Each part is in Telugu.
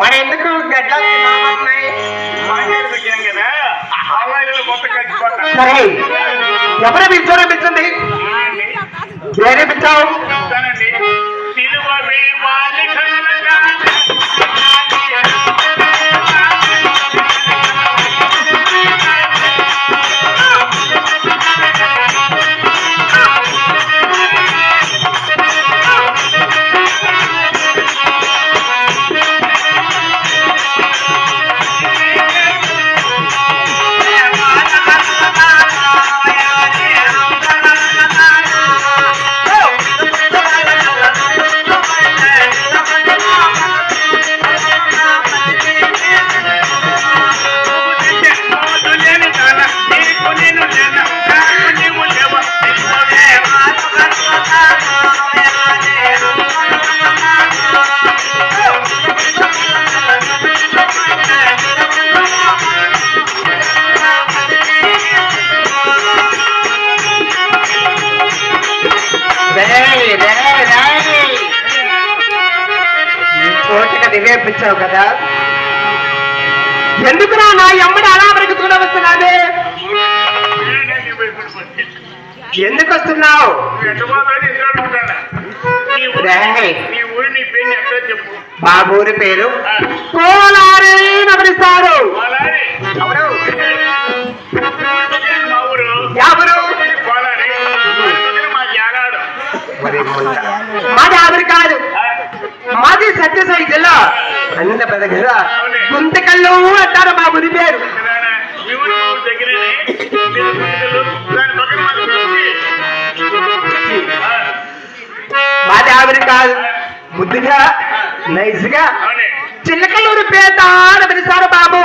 మరి ఎందుకు గడ్డలు పెట్టాం కదా ఎవరు పిలిచారో పిలిచండి. వేరే పిలిచావు నువ్వే పిలిచావు కదా? ఎందుకురా నా ఎమ్మడి అలా బ్రతుకుతూ వస్తున్నానే ఎందుకు వస్తున్నావు. నీ ఊరి పేరు? కోలారే ముంద. మాది ఆవిరి కాదు. మాది సత్యసాయి జిల్లా అన్న పెద్ద కదా గుంతకల్లు అంటారు మా ఊరి పేరు. మాది ఆవిడ ఆ, మాది ఆవిరి కాదు ముద్దుగా నైస్గా అవునే చిల్లకల్లూరు పేట అని పిలుస్తారు బాబు.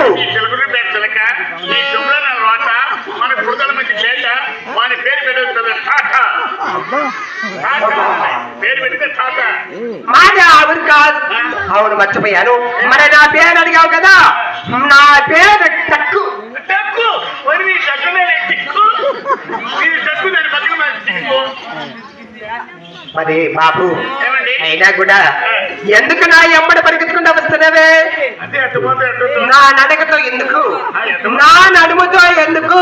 మాది ఆవిరి కాదు. అవును మర్చిపోయాను. మరి నా పేరు అడిగావు కదా? నా పేరు టక్కు. టక్కు? మరి బాబు అయినా కూడా ఎందుకు నా ఎమ్మడి పరిగెత్తుకుంటూ వస్తున్నావే? నా నడకతో ఎందుకు? నా నడుముతో ఎందుకు?